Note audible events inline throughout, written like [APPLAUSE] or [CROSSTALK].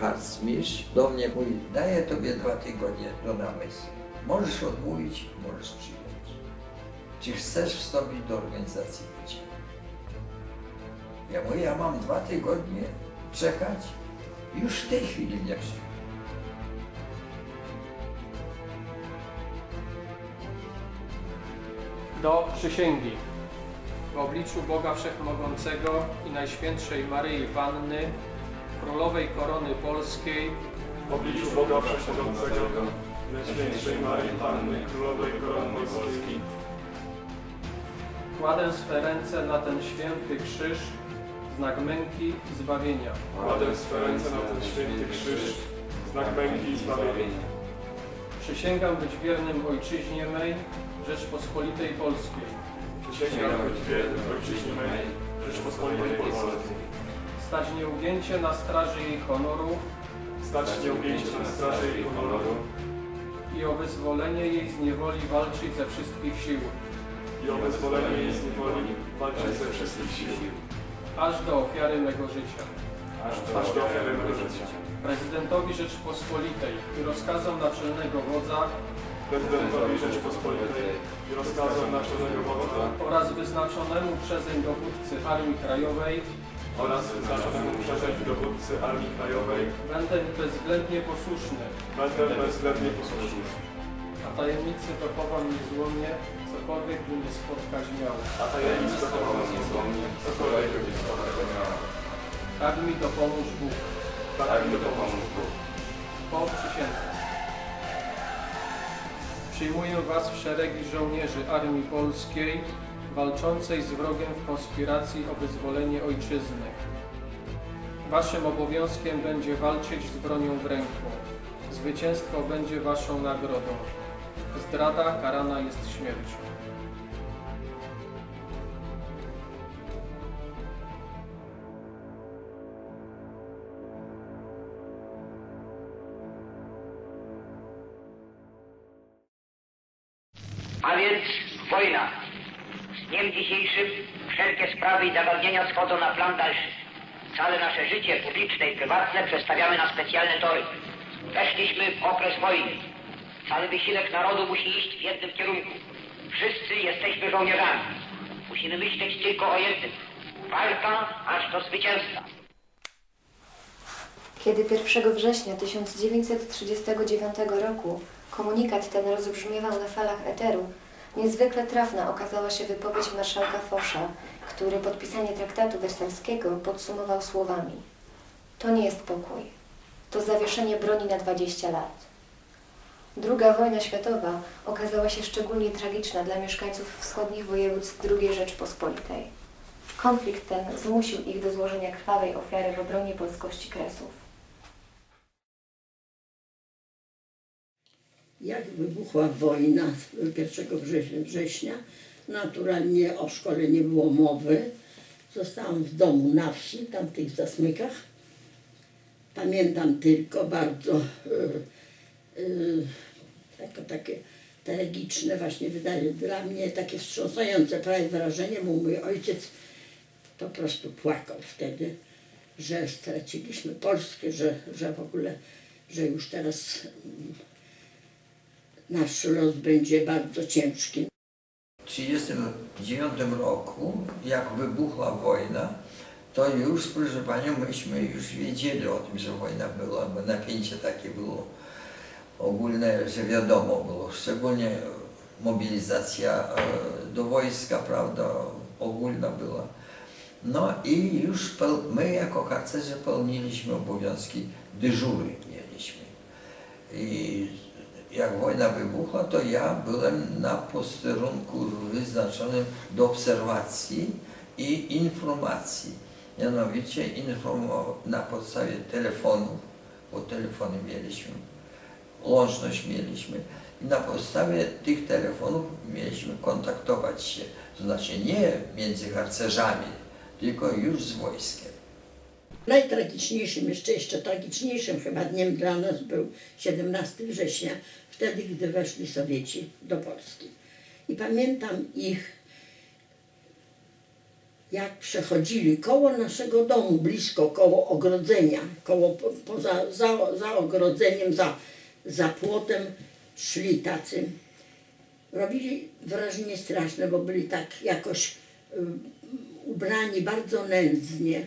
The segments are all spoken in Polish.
harcmistrz do mnie mówi, daję tobie dwa tygodnie do namysłu. Możesz odmówić, możesz przyjąć. Czy chcesz wstąpić do organizacji? Ja mówię, ja mam dwa tygodnie czekać. Już w tej chwili nie przyjdę. Do przysięgi. W obliczu Boga Wszechmogącego i Najświętszej Maryi Panny, Królowej Korony Polskiej, W obliczu Boga Wszechmogącego, Najświętszej Maryi Panny, Królowej Korony Polski, kładę swe ręce na ten święty krzyż, znak męki i zbawienia. kładę swe ręce na ten święty krzyż, znak męki i zbawienia. Przysięgam być wiernym Ojczyźnie mej, Rzeczpospolitej Polskiej. Przysięgam być wierny Ojczyźnie mej, Rzeczpospolitej Stać nieugięcie na straży jej honoru. Stać nieugięcie na straży jej honoru. I o wyzwolenie jej z niewoli walczyć ze wszystkich sił, i o wyzwolenie jej z niewoli walczyć ze wszystkich sił, aż do ofiary mego życia. aż do ofiary mego życia. Prezydentowi Rzeczpospolitej i rozkazom naczelnego wodza. Prezydentowi Rzeczypospolitej i rozkazom naczelnego wodza. Oraz wyznaczonemu przezeń dowódcy Armii Krajowej oraz wyznaczonemu przezeń dowódcy Armii Krajowej będę bezwzględnie posłuszny, będę bezwzględnie posłuszny. a tajemnicy dochowam niezłomnie, cokolwiek by mnie spotkać miało. A tajemnic dochowam niezłomnie, cokolwiek będzie spotkać miała. Tak mi dopomóż Bóg. Tak mi dopomóż Bóg. Po przysiędze. Przyjmuję Was w szeregi żołnierzy Armii Polskiej, walczącej z wrogiem w konspiracji o wyzwolenie ojczyzny. Waszym obowiązkiem będzie walczyć z bronią w ręku. Zwycięstwo będzie Waszą nagrodą. Zdrada karana jest śmiercią. Zagadnienia schodzą na plan dalszy. Całe nasze życie publiczne i prywatne przestawiamy na specjalne tory. Weszliśmy w okres wojny. Cały wysiłek narodu musi iść w jednym kierunku. Wszyscy jesteśmy żołnierzami. Musimy myśleć tylko o jednym. Walka aż do zwycięstwa. Kiedy 1 września 1939 roku komunikat ten rozbrzmiewał na falach eteru, niezwykle trafna okazała się wypowiedź marszałka Fosza, który podpisanie traktatu wersalskiego podsumował słowami To nie jest pokój, to zawieszenie broni na 20 lat. Druga wojna światowa okazała się szczególnie tragiczna dla mieszkańców wschodnich województw II Rzeczpospolitej. Konflikt ten zmusił ich do złożenia krwawej ofiary w obronie polskości Kresów. Jak wybuchła wojna 1 września, naturalnie o szkole nie było mowy. Zostałam w domu na wsi, tam w tych zasmykach. Pamiętam tylko bardzo e, jako takie tragiczne właśnie wydaje dla mnie, takie wstrząsające prawie wrażenie, bo mój ojciec po prostu płakał wtedy, że straciliśmy Polskę, że, że w ogóle, że już teraz nasz los będzie bardzo ciężki. W 1939 roku, jak wybuchła wojna, to już, proszę Panią, myśmy już wiedzieli o tym, że wojna była, bo napięcie takie było ogólne, że wiadomo było, szczególnie mobilizacja e, do wojska, prawda, ogólna była. No i już my jako harcerze pełniliśmy obowiązki, dyżury mieliśmy. I jak wojna wybuchła, to ja byłem na posterunku wyznaczonym do obserwacji i informacji. Mianowicie informował na podstawie telefonów, bo telefony mieliśmy, łączność mieliśmy i na podstawie tych telefonów mieliśmy kontaktować się, to znaczy nie między harcerzami, tylko już z wojskiem. Najtragiczniejszym, jeszcze jeszcze tragiczniejszym chyba dniem dla nas był 17 września, wtedy, gdy weszli Sowieci do Polski. I pamiętam ich jak przechodzili koło naszego domu, blisko, koło ogrodzenia, koło, po- poza, za, za ogrodzeniem, za, za płotem, szli tacy. Robili wrażenie straszne, bo byli tak jakoś y, ubrani bardzo nędznie,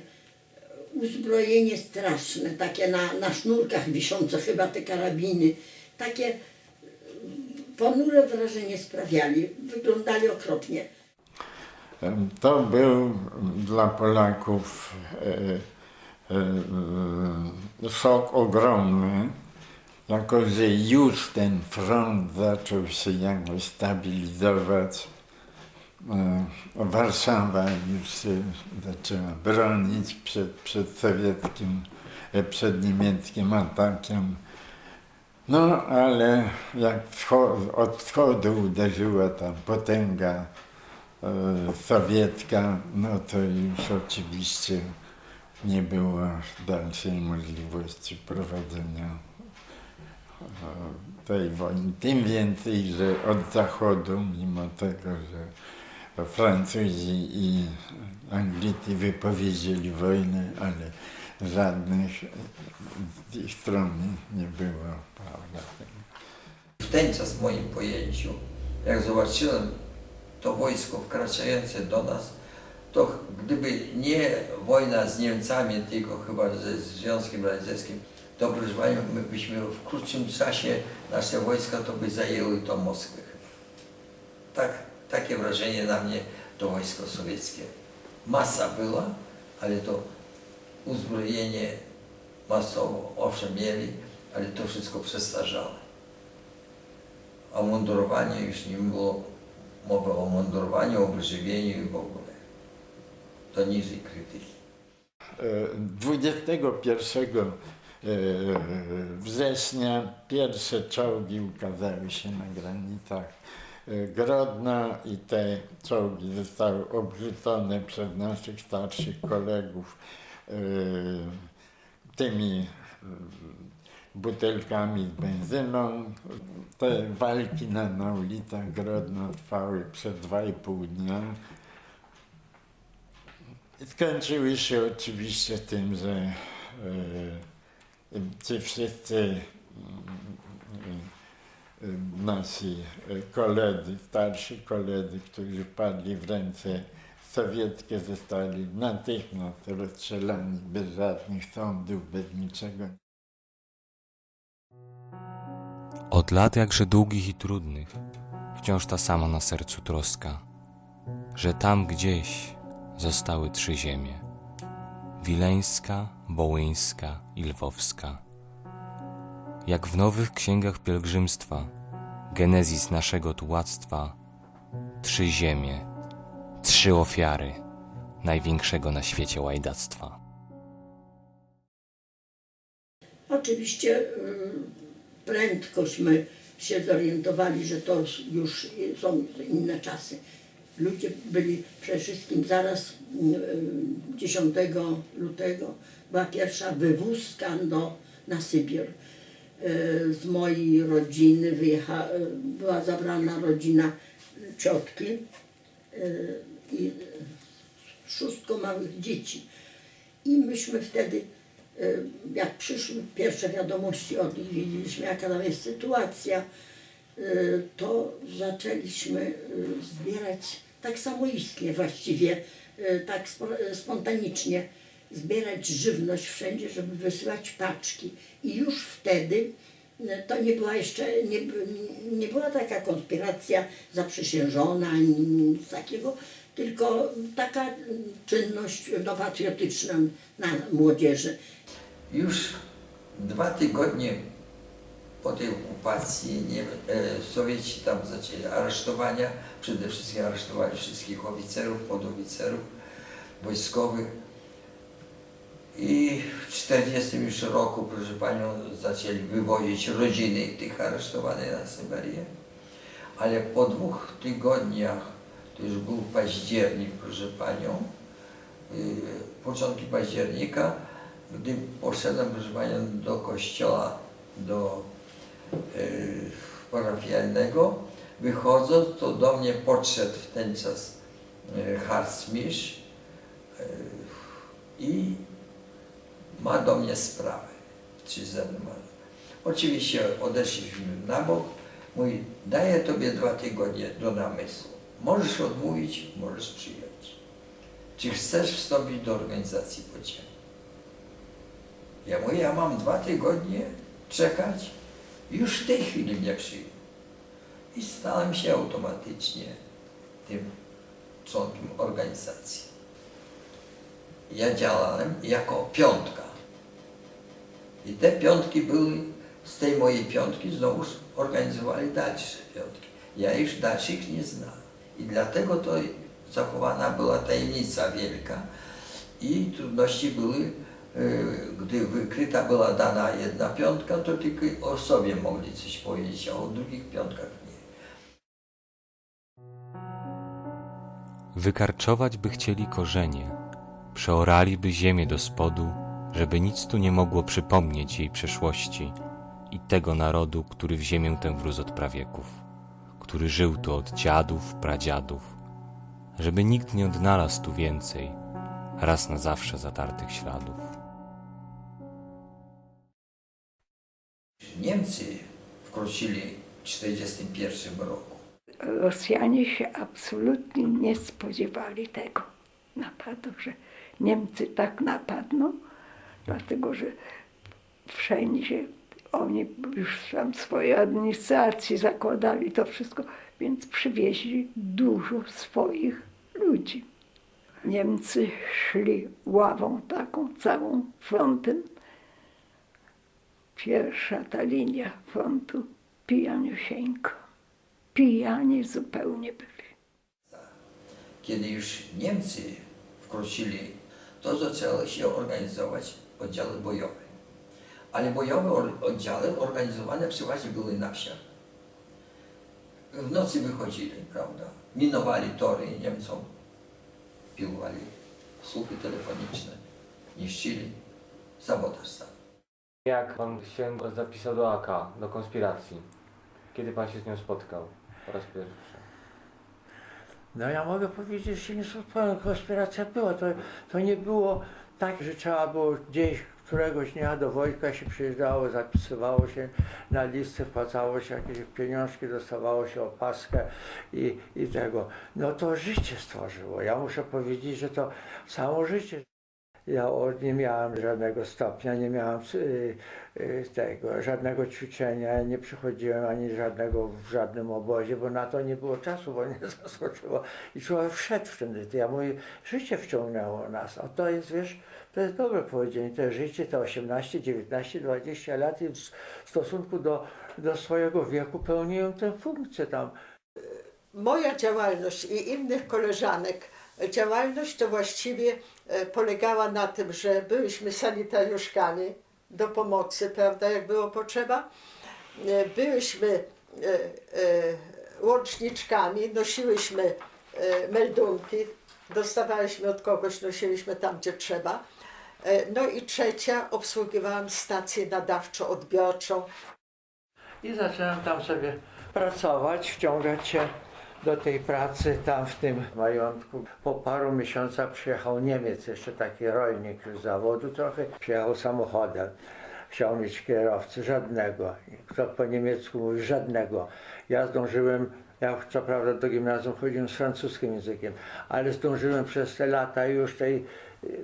uzbrojenie straszne, takie na, na sznurkach wiszące chyba te karabiny, takie y, ponure wrażenie sprawiali, wyglądali okropnie. To był dla Polaków e, e, szok ogromny, jako że już ten front zaczął się jakoś stabilizować. E, Warszawa już się zaczęła bronić przed, przed sowieckim, e, przed niemieckim atakiem. No, ale jak od wschodu uderzyła ta potęga e, sowiecka, no to już oczywiście nie było dalszej możliwości prowadzenia e, tej wojny. Tym więcej, że od zachodu, mimo tego, że Francuzi i Anglicy wypowiedzieli wojnę, ale żadnych z ich strony nie było, prawda? W ten czas w moim pojęciu, jak zobaczyłem to wojsko wkraczające do nas, to gdyby nie wojna z Niemcami, tylko chyba ze Związkiem Radzieckim, to proszę my byśmy w krótszym czasie nasze wojska to by zajęły to Moskwę. Tak, takie wrażenie na mnie to wojsko sowieckie. Masa była, ale to uzbrojenie masowo, owszem mieli, ale to wszystko przestarzałe. A mundurowanie już nie było mowy o mundurowaniu, o wyżywieniu i w ogóle. To niżej krytyki. E, 21 e, września pierwsze czołgi ukazały się na granicach e, Grodna i te czołgi zostały obrzucone przez naszych starszych kolegów e, tymi e, butelkami z benzyną. Te walki na, na ulicach Grodna trwały przez dwa i pół dnia. Skończyły się oczywiście tym, że ci wszyscy nasi e, koledzy, starsi koledzy, którzy wpadli w ręce sowieckie, zostali natychmiast rozstrzelani bez żadnych sądów, bez niczego. Od lat jakże długich i trudnych, wciąż ta sama na sercu troska, że tam gdzieś zostały trzy ziemie: wileńska, wołyńska i lwowska. Jak w nowych księgach pielgrzymstwa, genezis naszego tułactwa, trzy ziemie, trzy ofiary największego na świecie łajdactwa. Oczywiście y, prędkośmy się zorientowali, że to już są inne czasy. Ludzie byli przede wszystkim zaraz y, 10 lutego była pierwsza wywózka do, na Sybir. Y, Z mojej rodziny wyjecha, y, była zabrana rodzina ciotki y, i szóstko małych dzieci. I myśmy wtedy, jak przyszły pierwsze wiadomości od nich, wiedzieliśmy jaka tam jest sytuacja, to zaczęliśmy zbierać tak samoistnie właściwie, tak spo- spontanicznie, zbierać żywność wszędzie, żeby wysyłać paczki. I już wtedy y, to nie była jeszcze, nie, nie była taka konspiracja zaprzysiężona, nic takiego, tylko taka czynność no, patriotyczna na młodzieży. Już dwa tygodnie po tej okupacji nie, e, Sowieci tam zaczęli aresztowania, przede wszystkim aresztowali wszystkich oficerów, podoficerów wojskowych. I w 40 już roku, proszę Panią, zaczęli wywozić rodziny tych aresztowanych na Syberię. Ale po dwóch tygodniach, to już był październik, proszę Panią, y, początki października, gdy poszedłem, proszę Panią, do kościoła, do y, parafialnego, wychodząc, to do mnie podszedł w ten czas y, harcmistrz i ma do mnie sprawę, czy ze mną ma. Oczywiście odeszliśmy na bok, mówi, daję tobie dwa tygodnie do namysłu. Możesz odmówić, możesz przyjąć. Czy chcesz wstąpić do organizacji podziemnej? Ja mówię, ja mam dwa tygodnie czekać, już w tej chwili mnie przyjął. I stałem się automatycznie tym członkiem organizacji. Ja działałem jako piątka. I te piątki były, z tej mojej piątki znowuż organizowali dalsze piątki. Ja już dalszych nie znam. I dlatego to zachowana była tajemnica wielka i trudności były, y, gdy wykryta była dana jedna piątka, to tylko o sobie mogli coś powiedzieć, a o drugich piątkach nie. Wykarczować by chcieli korzenie, przeorali by ziemię do spodu, żeby nic tu nie mogło przypomnieć jej przeszłości i tego narodu, który w ziemię tę wrósł od prawieków, który żył tu od dziadów, pradziadów, żeby nikt nie odnalazł tu więcej, raz na zawsze zatartych śladów. Niemcy wkroczyli w 1941 roku. Rosjanie się absolutnie nie spodziewali tego napadu, że Niemcy tak napadną, dlatego że wszędzie oni już tam swoje administracje zakładali to wszystko, więc przywieźli dużo swoich ludzi. Niemcy szli ławą taką, całą frontem. Pierwsza ta linia frontu pijaniusieńko. Pijani zupełnie byli. Kiedy już Niemcy wkroczyli, to zaczęły się organizować oddziały bojowe. Ale bojowe oddziały organizowane przeważnie były na wsiach. W nocy wychodzili, prawda? Minowali tory Niemcom, pilowali słupy telefoniczne, niszczyli, sabotaż stał. Jak pan się zapisał do AK, do konspiracji? Kiedy pan się z nią spotkał po raz pierwszy? No ja mogę powiedzieć, że się nie spotkałem, konspiracja była. To, to nie było tak, że trzeba było gdzieś któregoś dnia do Wojtka się przyjeżdżało, zapisywało się na listę, wpłacało się jakieś pieniążki, dostawało się opaskę i, i tego. No to życie stworzyło. Ja muszę powiedzieć, że to samo życie. Ja o- nie miałem żadnego stopnia, nie miałem y, y, tego, żadnego ćwiczenia, nie przychodziłem ani żadnego w żadnym obozie, bo na to nie było czasu, bo nie [LAUGHS] zaskoczyło. I człowiek wszedł wtedy. To ja mówię, życie wciągnęło nas. A to jest, wiesz, to jest dobre powiedzenie. To życie, te 18, 19, 20 lat i w stosunku do, do swojego wieku pełniłem tę funkcję tam. Moja działalność i innych koleżanek, działalność to właściwie e, polegała na tym, że byliśmy sanitariuszkami do pomocy, prawda, jak było potrzeba. E, Byliśmy e, łączniczkami, nosiłyśmy meldunki, dostawaliśmy od kogoś, nosiliśmy tam, gdzie trzeba. No i trzecia, obsługiwałam stację nadawczo-odbiorczą. I zacząłem tam sobie pracować, wciągać się do tej pracy tam w tym majątku. Po paru miesiącach przyjechał Niemiec, jeszcze taki rolnik z zawodu trochę, przyjechał samochodem. Chciał mieć kierowcy, żadnego. Kto po niemiecku mówi, żadnego. Ja zdążyłem, ja co prawda do gimnazjum chodziłem z francuskim językiem, ale zdążyłem przez te lata już tej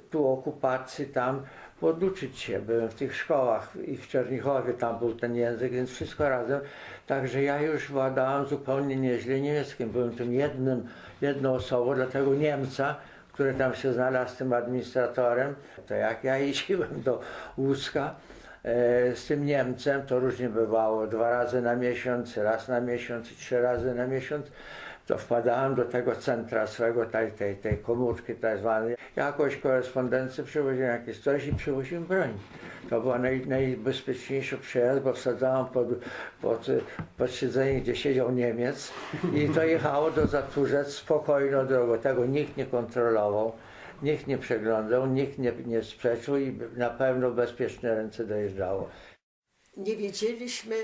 tu okupacji tam poduczyć się. Byłem w tych szkołach i w Czernichowie tam był ten język, więc wszystko razem. Także ja już władałem zupełnie nieźle niemieckim. Byłem tym jednym, jedną osobą, dlatego Niemca, który tam się znalazł tym administratorem, to jak ja [LAUGHS] jeździłem do Łucka e, z tym Niemcem, to różnie bywało, dwa razy na miesiąc, raz na miesiąc, trzy razy na miesiąc, to wpadałem do tego centra swego, tej, tej, tej komórki tak zwanej. Jakoś korespondencję przywoziłem, jakieś coś i przywoziłem broń. To była naj, najbezpieczniejszy przejazd, bo wsadzałem pod, pod, pod siedzenie, gdzie siedział Niemiec i to jechało do Zatłużec spokojną drogą. Tego nikt nie kontrolował, nikt nie przeglądał, nikt nie, nie sprzeczył i na pewno bezpieczne ręce dojeżdżało. nie wiedzieliśmy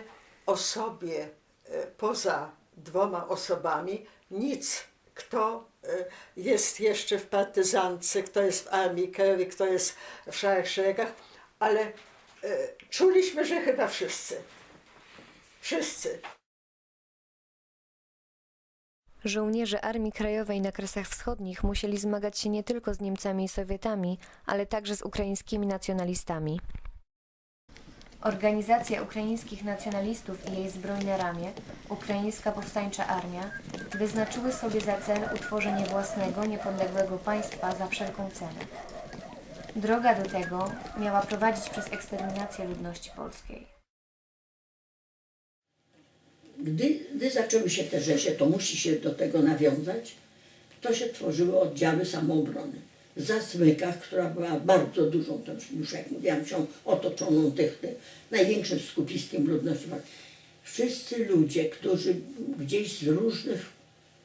o sobie e, poza dwoma osobami nic kto y, jest jeszcze w partyzance, kto jest w Armii Krajowej, kto jest w Szarych Szeregach, ale y, czuliśmy, że chyba wszyscy. Wszyscy. Żołnierze Armii Krajowej na Kresach Wschodnich musieli zmagać się nie tylko z Niemcami i Sowietami, ale także z ukraińskimi nacjonalistami. Organizacja ukraińskich nacjonalistów i jej zbrojne ramię, Ukraińska Powstańcza Armia, wyznaczyły sobie za cel utworzenie własnego, niepodległego państwa za wszelką cenę. Droga do tego miała prowadzić przez eksterminację ludności polskiej. Gdy, gdy zaczęły się te rzesze, to musi się do tego nawiązać, to się tworzyły oddziały samoobrony. Zasmykach, która była bardzo dużą, tam już jak mówiłam, się otoczoną tych, tych największym skupiskiem ludności. Wszyscy ludzie, którzy gdzieś z różnych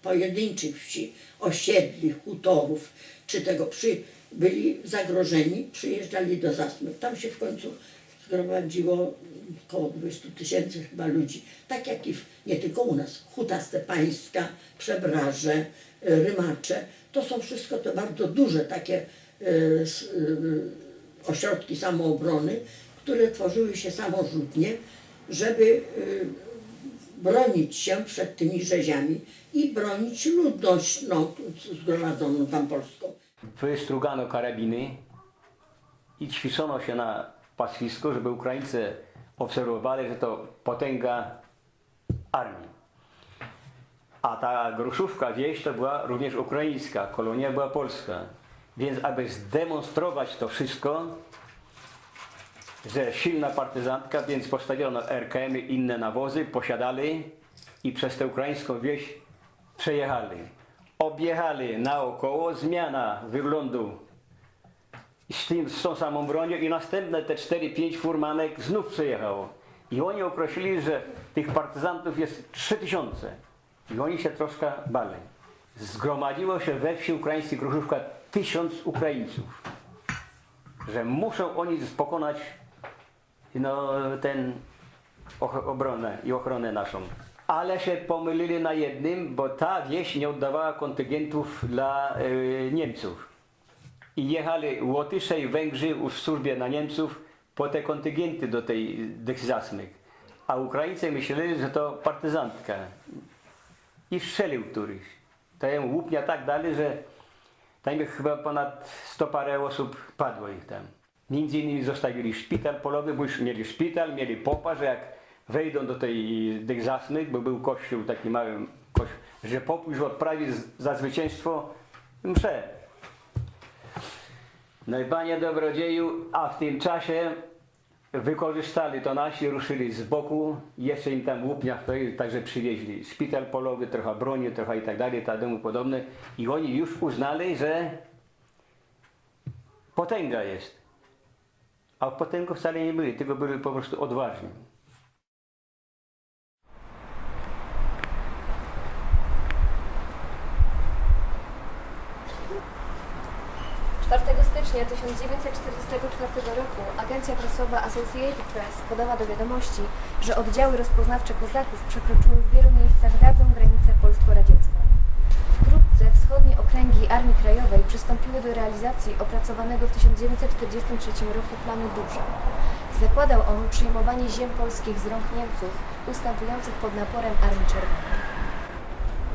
pojedynczych wsi, osiedli, hutorów, czy tego przy, byli zagrożeni, przyjeżdżali do Zasmyk. Tam się w końcu zgromadziło około 20 tysięcy chyba ludzi. Tak jak i w, nie tylko u nas, Huta Stepańska, Przebraże, y, Rymacze. To są wszystko te bardzo duże takie y, y, ośrodki samoobrony, które tworzyły się samorzutnie, żeby bronić się przed tymi rzeziami i bronić ludność no, zgromadzoną tam polską. wystrugano karabiny i ćwiczono się na pastwisku, żeby Ukraińcy obserwowali, że to potęga armii. A ta Gruszówka wieś to była również ukraińska, kolonia była polska. Więc aby zdemonstrować to wszystko, że silna partyzantka, więc postawiono RKM i inne nawozy, posiadali i przez tę ukraińską wieś przejechali. Objechali naokoło, zmiana wyglądu z, tym, z tą samą bronią i następne te 4-5 furmanek znów przejechało. I oni określili, że tych partyzantów jest 3000. I oni się troszkę bali. Zgromadziło się we wsi ukraińskiej Gruszówka tysiąc Ukraińców. Że muszą oni pokonać no, ten obronę i ochronę naszą. Ale się pomylili na jednym, bo ta wieś nie oddawała kontyngentów dla y, Niemców. I jechali Łotysze i Węgrzy w służbie na Niemców po te kontyngenty do tej, tych zasmyk. A Ukraińcy myśleli, że to partyzantka. I strzelił któryś. To ją łupnia tak dali, że tam chyba ponad 100 parę osób padło ich tam. Między innymi zostawili szpital polowy, bo już mieli szpital, mieli popa, że jak wejdą do tej, tych zasmyk, bo był kościół taki mały, kościół, że pop już odprawi z- za zwycięstwo mszę. No i panie dobrodzieju, a w tym czasie wykorzystali to nasi, ruszyli z boku, jeszcze im tam i także przywieźli szpital polowy, trochę broni, trochę i tak dalej, tak temu podobne. I oni już uznali, że potęga jest. A potęgą wcale nie byli, tylko byli po prostu odważni. 4 stycznia 1944 roku agencja prasowa Associated Press podała do wiadomości, że oddziały rozpoznawcze kozaków przekroczyły w wielu miejscach dawną granicę polsko-radziecką. Wkrótce wschodnie okręgi Armii Krajowej przystąpiły do realizacji opracowanego w 1943 roku planu Duża. Zakładał on przyjmowanie ziem polskich z rąk Niemców ustępujących pod naporem Armii Czerwonej.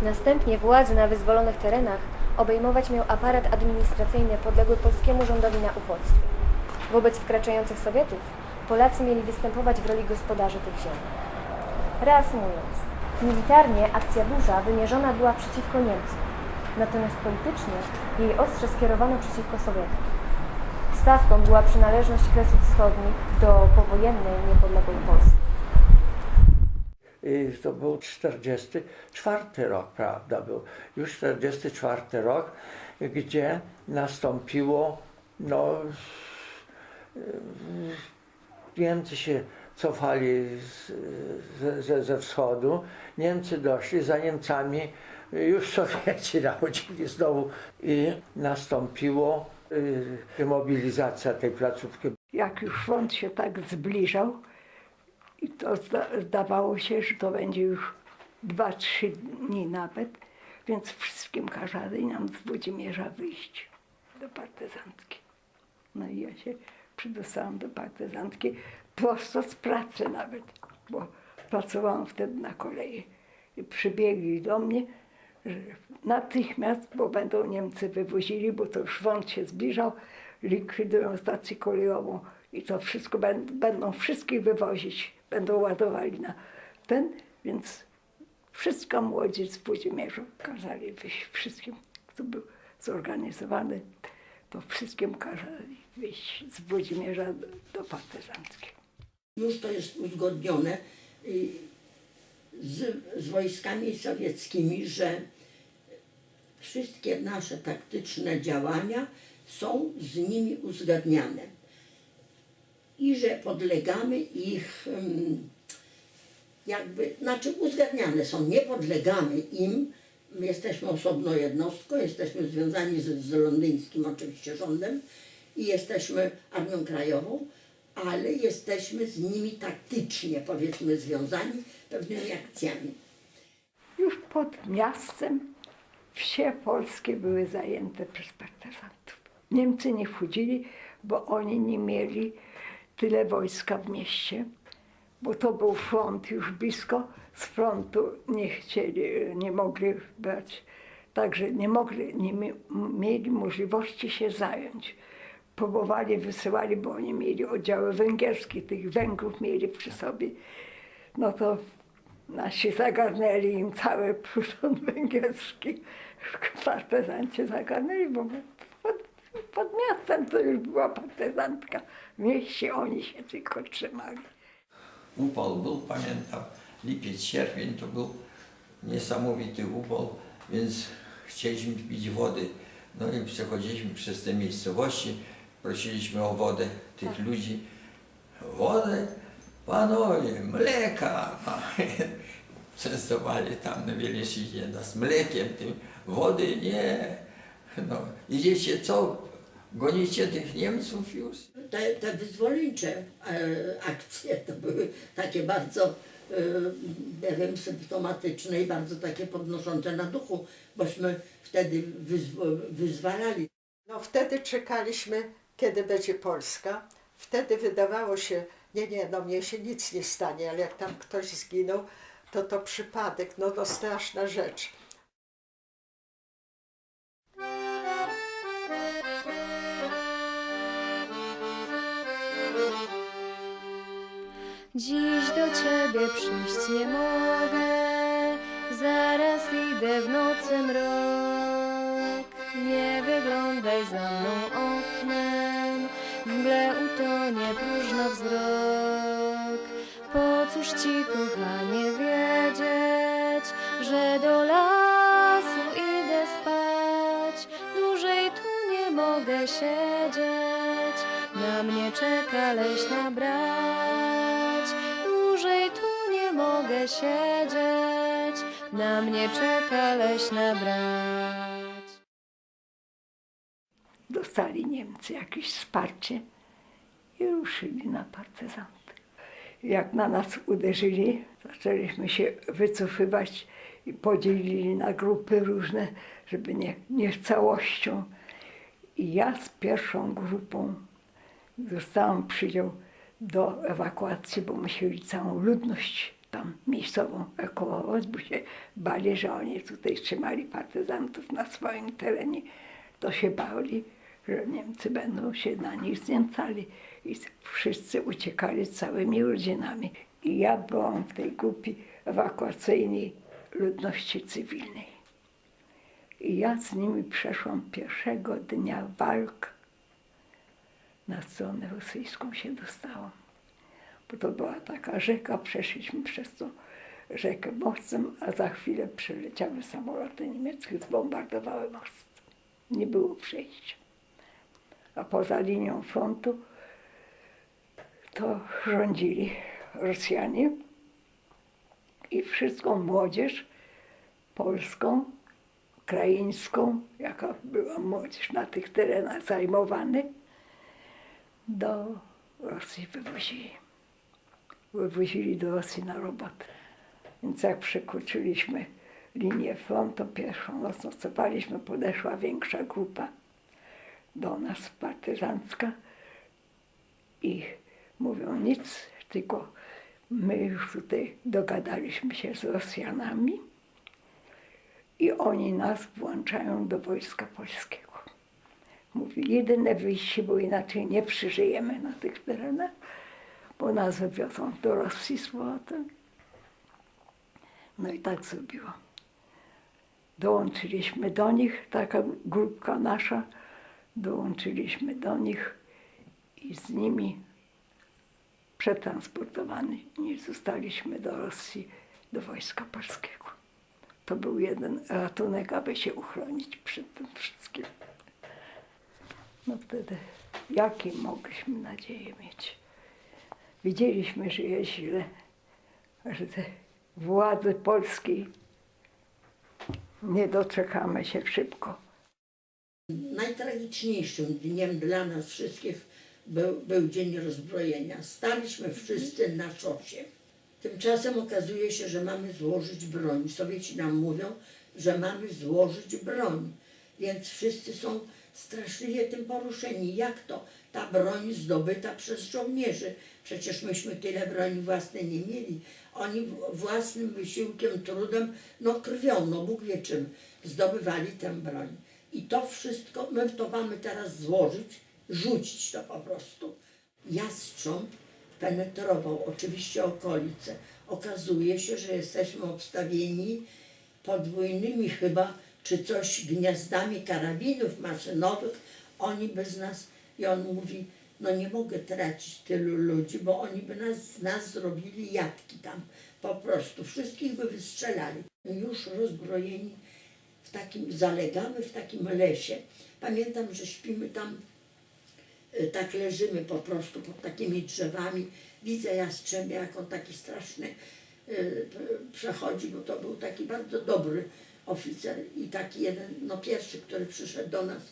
Następnie władzy na wyzwolonych terenach obejmować miał aparat administracyjny podległy polskiemu rządowi na uchodźstwie. Wobec wkraczających Sowietów Polacy mieli występować w roli gospodarzy tych ziem. Reasumując, militarnie akcja burza wymierzona była przeciwko Niemcom, natomiast politycznie jej ostrze skierowano przeciwko Sowietom. Stawką była przynależność Kresów Wschodnich do powojennej, niepodległej Polski. To był 44 rok, prawda, był już 44 rok, gdzie nastąpiło, no, Niemcy się cofali z, ze, ze, wschodu, Niemcy doszli, za Niemcami już Sowieci [LAUGHS] nachodzili znowu i nastąpiło yy, mobilizacja tej placówki. Jak już front się tak zbliżał, i to zda, zdawało się, że to będzie już 2-3 dni nawet, Więc wszystkim kazali nam z Włodzimierza wyjść do partyzantki. No i ja się przydostałam do partyzantki prosto z pracy nawet, bo pracowałam wtedy na kolei. I przybiegli do mnie, że natychmiast, bo będą Niemcy wywozili, bo to już front się zbliżał, likwidują stację kolejową i to wszystko będą wszystkich wywozić, będą ładowali na ten, więc wszystko młodzież z Włodzimierza kazali wyjść, wszystkim, kto był zorganizowany, to wszystkim kazali wyjść z Włodzimierza do, do partyzantki. Już to jest uzgodnione y, z, z wojskami sowieckimi, że wszystkie nasze taktyczne działania są z nimi uzgadniane i że podlegamy ich jakby, znaczy uzgadniane są, nie podlegamy im, my jesteśmy osobną jednostką, jesteśmy związani z, z londyńskim oczywiście rządem i jesteśmy Armią Krajową, ale jesteśmy z nimi taktycznie, powiedzmy, związani pewnymi akcjami. Już pod miastem wsie polskie były zajęte przez partyzantów. Niemcy nie wchodzili, bo oni nie mieli tyle wojska w mieście, bo to był front już blisko. Z frontu nie chcieli, nie mogli brać, także nie mogli, nie mi- mieli możliwości się zająć. Próbowali, wysyłali, bo oni mieli oddziały węgierskie, tych Węgrów mieli przy sobie. No to nasi zagarnęli im cały [LAUGHS] pluton węgierski. Partyzanci zagarnęli, bo pod, miastem to już była partyzantka. W mieście oni się tylko trzymali. Upał był, pamiętam, lipiec, sierpień to był niesamowity upał, więc chcieliśmy pić wody. No i przechodziliśmy przez te miejscowości, prosiliśmy o wodę tych ludzi. Wodę? Panowie, mleka! [LAUGHS] Częstowali tam na Wieleszynie nas mlekiem, tym wody nie. No, idziecie co? Gonicie tych Niemców już? Te, te wyzwoleńcze e, akcje to były takie bardzo, e, nie wiem, symptomatyczne i bardzo takie podnoszące na duchu, bośmy wtedy wyzwo, wyzwalali. No wtedy czekaliśmy, kiedy będzie Polska. Wtedy wydawało się, nie, nie, no mnie się nic nie stanie, ale jak tam ktoś zginął, to to przypadek, no to straszna rzecz. Dziś do ciebie przyjść nie mogę, zaraz idę w nocy mrok. Nie wyglądaj za mną oknem, w mgle utonie próżno wzrok. Po cóż ci, kochanie, wiedzieć, że do lasu idę spać, dłużej tu nie mogę siedzieć, na mnie czeka leśna brać. Mogę siedzieć, na mnie czeka leśna brać. Dostali Niemcy jakieś wsparcie i ruszyli na partyzanty. Jak na nas uderzyli, zaczęliśmy się wycofywać i podzielili na grupy różne, żeby nie, nie całością. I ja z pierwszą grupą dostałam przydział do ewakuacji, bo musieli całą ludność tam miejscową ewakuować, bo się bali, że oni tutaj trzymali partyzantów na swoim terenie. To się bali, że Niemcy będą się na nich znęcali. I wszyscy uciekali z całymi rodzinami. I ja byłam w tej grupie ewakuacyjnej ludności cywilnej. I ja z nimi przeszłam pierwszego dnia walk na stronę rosyjską się dostałam. Bo to była taka rzeka, przeszliśmy przez tą rzekę mostem, a za chwilę przyleciały samoloty niemieckie, zbombardowały most. Nie było przejścia. A poza linią frontu to rządzili Rosjanie i wszystką młodzież polską, ukraińską, jaka była młodzież na tych terenach zajmowanych, do Rosji wywozili. Wywozili do Rosji na robotę. Więc jak przekroczyliśmy linię frontu pierwszą noc nocowaliśmy, podeszła większa grupa do nas, partyzancka i mówią nic, tylko my już tutaj dogadaliśmy się z Rosjanami i oni nas włączają do Wojska Polskiego. Mówi, jedyne wyjście, bo inaczej nie przeżyjemy na tych terenach, nas wywiozą do Rosji z powrotem. No i tak zrobiło. Dołączyliśmy do nich, taka grupka nasza, dołączyliśmy do nich i z nimi przetransportowani nie zostaliśmy do Rosji, do Wojska Polskiego. To był jeden ratunek, aby się uchronić przed tym wszystkim. No wtedy jakie mogliśmy nadzieję mieć? Widzieliśmy, że jest źle, że te władzy nie doczekamy się szybko. Najtragiczniejszym dniem dla nas wszystkich był, był Dzień Rozbrojenia. Staliśmy wszyscy na szosie. Tymczasem okazuje się, że mamy złożyć broń. Sowieci nam mówią, że mamy złożyć broń. Więc wszyscy są straszliwie tym poruszeni. Jak to ta broń zdobyta przez żołnierzy? Przecież myśmy tyle broni własnej nie mieli. Oni własnym wysiłkiem, trudem, no krwią, no Bóg wie czym, zdobywali tę broń. I to wszystko, my to mamy teraz złożyć, rzucić to po prostu. Jastrząb penetrował oczywiście okolice. Okazuje się, że jesteśmy obstawieni podwójnymi chyba, czy coś, gniazdami karabinów maszynowych. Oni bez nas, i on mówi, no nie mogę tracić tylu ludzi, bo oni by nas, z nas zrobili jatki tam. Po prostu wszystkich by wystrzelali. Już rozbrojeni w takim, zalegamy w takim lesie. Pamiętam, że śpimy tam, y, tak leżymy po prostu pod takimi drzewami. Widzę jastrzębia, jak on taki straszny y, przechodzi, bo to był taki bardzo dobry oficer i taki jeden, no pierwszy, który przyszedł do nas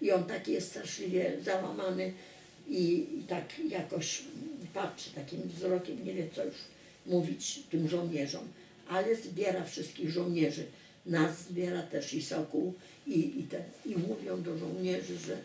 i on taki jest straszliwie załamany i, i tak jakoś patrzy takim wzrokiem, nie wie co już mówić tym żołnierzom, ale zbiera wszystkich żołnierzy. Nas zbiera też i Sokół i, i, te, i mówią do żołnierzy, że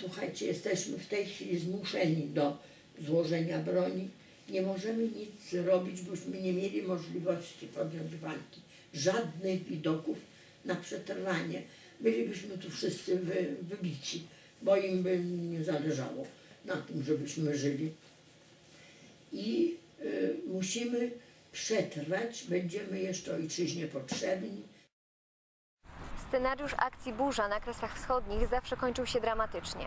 słuchajcie, jesteśmy w tej chwili zmuszeni do złożenia broni. Nie możemy nic zrobić, bośmy nie mieli możliwości podjąć walki. Żadnych widoków na przetrwanie. Bylibyśmy tu wszyscy wy, wybici, bo im by nie zależało na tym, żebyśmy żyli. I y, musimy przetrwać, będziemy jeszcze ojczyźnie potrzebni. Scenariusz akcji Burza na Kresach Wschodnich zawsze kończył się dramatycznie.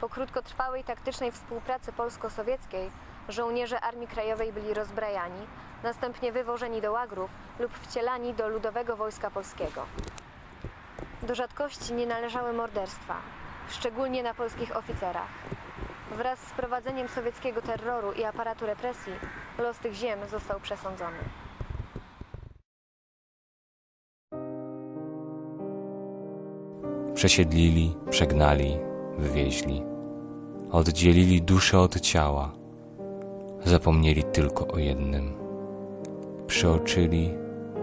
Po krótkotrwałej taktycznej współpracy polsko-sowieckiej żołnierze Armii Krajowej byli rozbrajani, następnie wywożeni do łagrów lub wcielani do Ludowego Wojska Polskiego. Do rzadkości nie należały morderstwa, szczególnie na polskich oficerach. Wraz z prowadzeniem sowieckiego terroru i aparatu represji los tych ziem został przesądzony. Przesiedlili, przegnali, wywieźli. Oddzielili duszę od ciała. Zapomnieli tylko o jednym. Przeoczyli,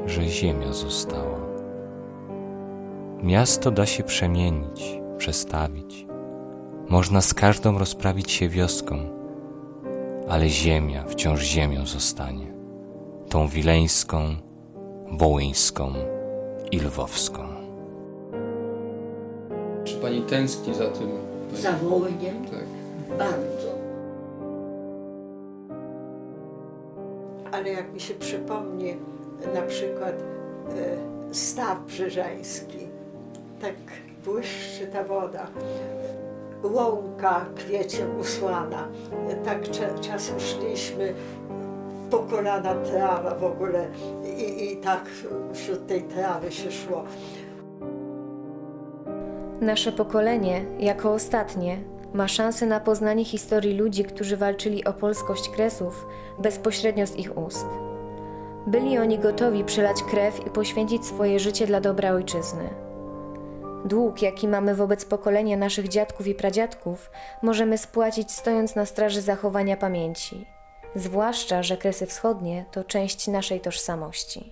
że ziemia została. Miasto da się przemienić, przestawić. Można z każdą rozprawić się wioską, ale ziemia wciąż ziemią zostanie. Tą wileńską, wołyńską i lwowską. Czy pani tęskni za tym? Za Wołyniem Tak. bardzo. Ale jak mi się przypomni na przykład e, staw brzeżański, tak błyszczy ta woda, łąka kwieciem usłana, tak cza- czasem szliśmy, po kolana trawa w ogóle i, i tak wśród tej trawy się szło. Nasze pokolenie, jako ostatnie, ma szansę na poznanie historii ludzi, którzy walczyli o polskość Kresów bezpośrednio z ich ust. Byli oni gotowi przelać krew i poświęcić swoje życie dla dobra ojczyzny. Dług, jaki mamy wobec pokolenia naszych dziadków i pradziadków, możemy spłacić stojąc na straży zachowania pamięci. Zwłaszcza, że Kresy Wschodnie to część naszej tożsamości.